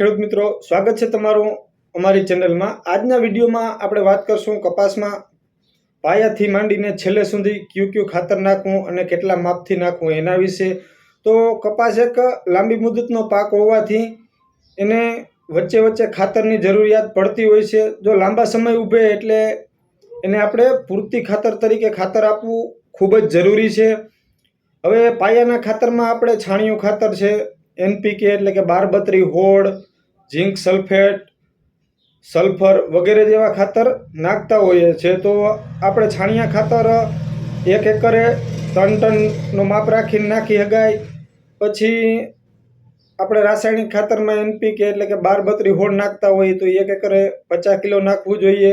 ખેડૂત મિત્રો, સ્વાગત છે તમારું અમારી ચેનલમાં. આજના વિડીયોમાં આપણે વાત કરશું કપાસમાં પાયાથી માંડીને છેલ્લે સુધી ક્યુ ક્યુ ખાતર નાખવું અને કેટલા માપથી નાખવું એના વિશે. તો કપાસ એક લાંબી મુદતનો પાક હોવાથી એને વચ્ચે વચ્ચે ખાતરની જરૂરિયાત પડતી હોય છે. જો લાંબા સમય ઊભે એટલે એને આપણે પૂરતી ખાતર તરીકે ખાતર આપવું ખૂબ જ જરૂરી છે. હવે પાયાના ખાતરમાં આપણે છાણિયું ખાતર છે, એનપીકે એટલે કે બારબત્રી હોળ ઝીંક સલ્ફેટ, સલ્ફર વગેરે જેવા ખાતર નાખતા હોઈએ છીએ, તો આપણે છાણિયા ખાતર એક એકરે ત્રણ ટનનો માપ રાખીને નાખી શકાય પછી આપણે રાસાયણિક ખાતરમાં એનપીકે એટલે કે બારબત્રી હોળ નાખતા હોઈએ, તો એક એકરે પચાસ કિલો નાખવું જોઈએ.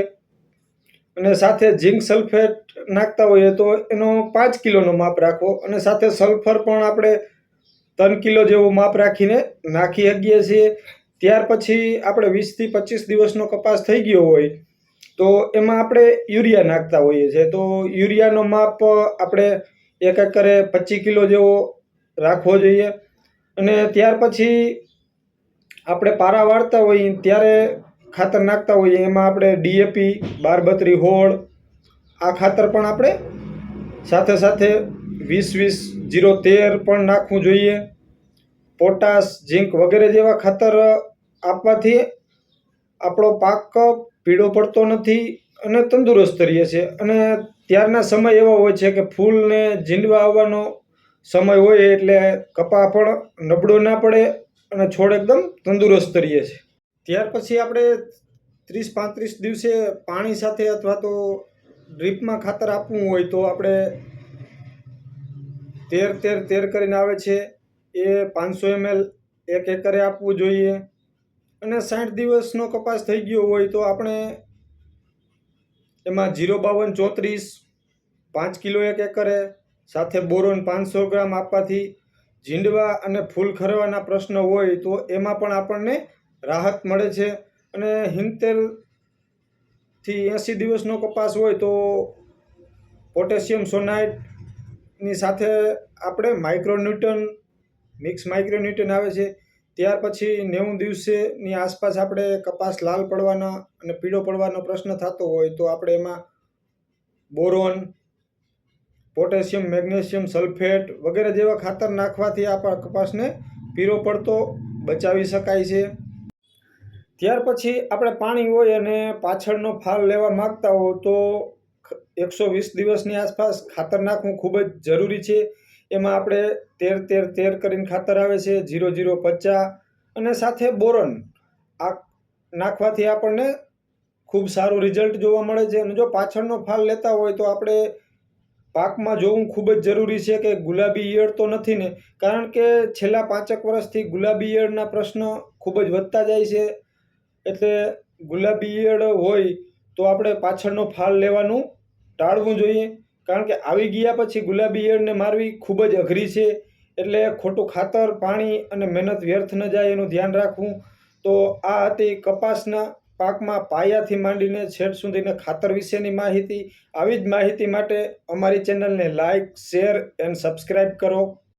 અને સાથે ઝીંક સલ્ફેટ નાખતા હોઈએ, તો એનો પાંચ કિલોનો માપ રાખવો. અને સાથે સલ્ફર પણ આપણે ત્રણ કિલો જેવું માપ રાખીને નાખી શકીએ છીએ. ત્યાર પછી આપણે વીસથી પચીસ દિવસનો કપાસ થઈ ગયો હોય, તો એમાં આપણે યુરિયા નાખતા હોઈએ છીએ. તો યુરિયાનો માપ આપણે એક એકરે પચીસ કિલો જેવો રાખવો જોઈએ. અને ત્યાર પછી આપણે પારા વાળતા હોઈએ ત્યારે ખાતર નાખતા હોઈએ. એમાં આપણે ડીએપી, બારબત્રી હોળ, આ ખાતર પણ આપણે સાથે સાથે વીસ વીસ જીરો તેર પણ નાખવું જોઈએ. પોટાશ, ઝીંક વગેરે જેવા ખાતર આપવાથી આપણો પાક પીળો પડતો નથી અને તંદુરસ્ત રહીએ છીએ અને ત્યારના સમય એવો હોય છે કે ફૂલને ઝીંડવા આવવાનો સમય હોય એટલે કપા પણ નબળો ના પડે અને છોડ એકદમ તંદુરસ્ત રહીએ છીએ ત્યાર પછી આપણે ત્રીસ પાંત્રીસ દિવસે પાણી સાથે અથવા તો ડ્રીપમાં ખાતર આપવું હોય તો આપણે તેર તેર તેર કરીને આવે છે. એ પાંચસો એમએલ એક એકરે આપવું જોઈએ. અને સાઠ દિવસનો કપાસ થઈ ગયો હોય તો આપણે એમાં જીરો બાવન ચોત્રીસ, પાંચ કિલો એક એકરે, સાથે બોરોન પાંચસો ગ્રામ આપવાથી ઝીંડવા અને ફૂલ ખરવાના પ્રશ્ન હોય તો એમાં પણ આપણને રાહત મળે છે. અને હિંતેરથી એંસી દિવસનો કપાસ હોય તો પોટેશિયમ સોનાઇટની સાથે આપણે માઇક્રોન્યુટન, મિક્સ માઇક્રોન્યુટન આવે છે. ત્યાર પછી નેવું દિવસેની આસપાસ આપણે કપાસ લાલ પડવાના અને પીળો પડવાનો પ્રશ્ન થતો હોય તો આપણે એમાં બોરોન, પોટેશિયમ, મેગ્નેશિયમ, સલ્ફેટ વગેરે જેવા ખાતર નાખવાથી આપણા કપાસને પીળો પડતો બચાવી શકાય છે. ત્યાર પછી આપણે પાણી હોય અને પાછળનો ફાલ લેવા માગતા હો તો એકસો વીસ દિવસની આસપાસ ખાતર નાખવું ખૂબ જ જરૂરી છે. એમાં આપણે તેર તેર તેર કરીને ખાતર આવે છે, જીરો જીરો પચ્ચા અને સાથે બોરોન. આ નાખવાથી આપણને ખૂબ સારું રિઝલ્ટ જોવા મળે છે. અને જો પાછળનો ફાલ લેતા હોય તો આપણે પાકમાં જોવું ખૂબ જ જરૂરી છે કે ગુલાબી ઈયળ તો નથી ને. કારણ કે છેલ્લા પાંચેક વર્ષથી ગુલાબી ઈયળના પ્રશ્ન ખૂબ જ વધતા જાય છે. એટલે ગુલાબી ઈયળ હોય તો આપણે પાછળનો ફાલ લેવાનું ટાળવું જોઈએ. કારણ કે આવી ગયા પછી ગુલાબી ઈયળને મારવી ખૂબ જ અઘરી છે. એટલે ખોટું ખાતર, પાણી અને મહેનત વ્યર્થ ન જાય એનું ધ્યાન રાખવું. તો આ હતી કપાસના પાકમાં પાયાથી માંડીને છેડ સુધીને ખાતર વિશેની માહિતી. આવી જ માહિતી માટે અમારી ચેનલને લાઇક શેર એન્ડ સબસ્ક્રાઈબ કરો.